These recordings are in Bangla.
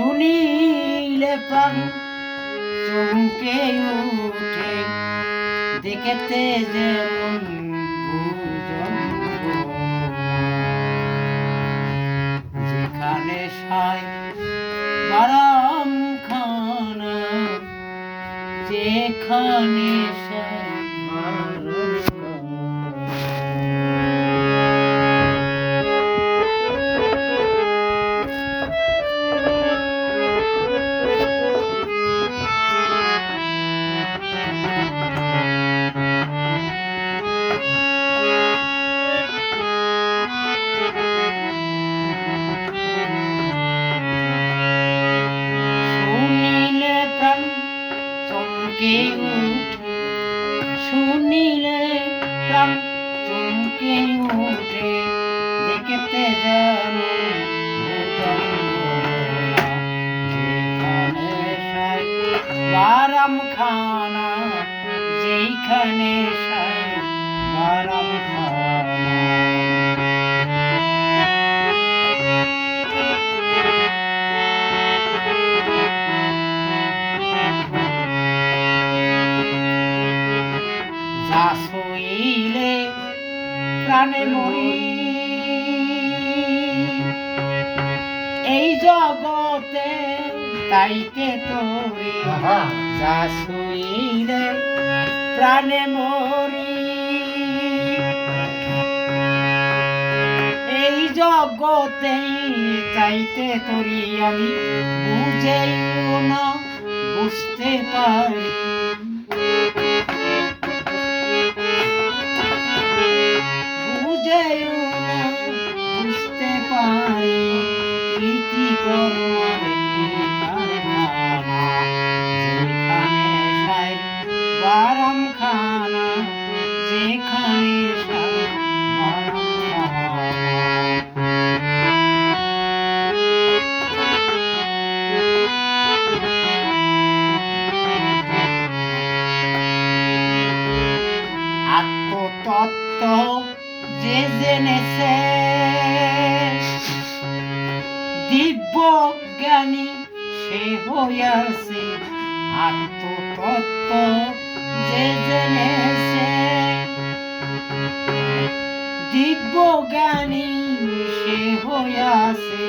শুনিলে প্রাণ চমকে উঠে দেখতে যেমন যেখানে সাই বারাম খানা যেখানে সাই শুনিলে প্রাণ চমকে উঠে দেখতে যেন বারাম খানা যেখানে বারাম যা শইলে প্রাণে মরি এই জগতে তাইতে তোরে যা শইলে প্রাণে মরি এই জগতে চাইতে তোরি আমি বুঝেও না বুঝতে পারি। যে জেনেছে দিব্য জ্ঞানী সে হইয়াছে আত্মতত্ত্ব যে জেনেছে। দিব্য জ্ঞানী সে হইয়াছে,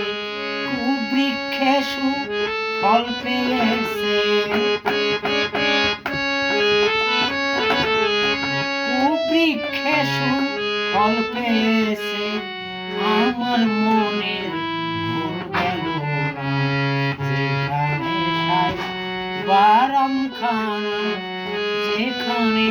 কুবৃক্ষেশু ফল পেয়েছে। ফল পেয়েছে আমার মনের বারাম খানা যেখানে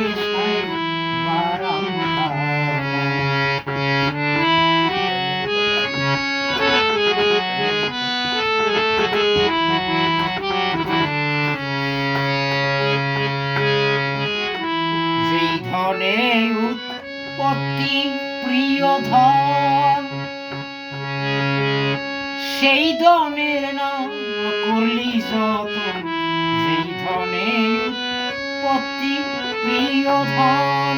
ধনে উৎপত্তি প্রিয় ধন সেই ধনের নাম করলি যতন যেই ধনে উৎপত্তি প্রিয় ধন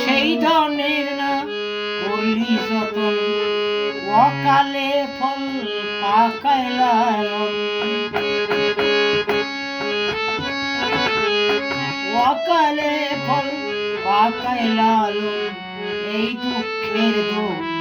সেই ধনের নাম করলি যতন অকালে ফল পাকায় লালন অকালে ফল পাকায় লালন এই দুঃখের দোষর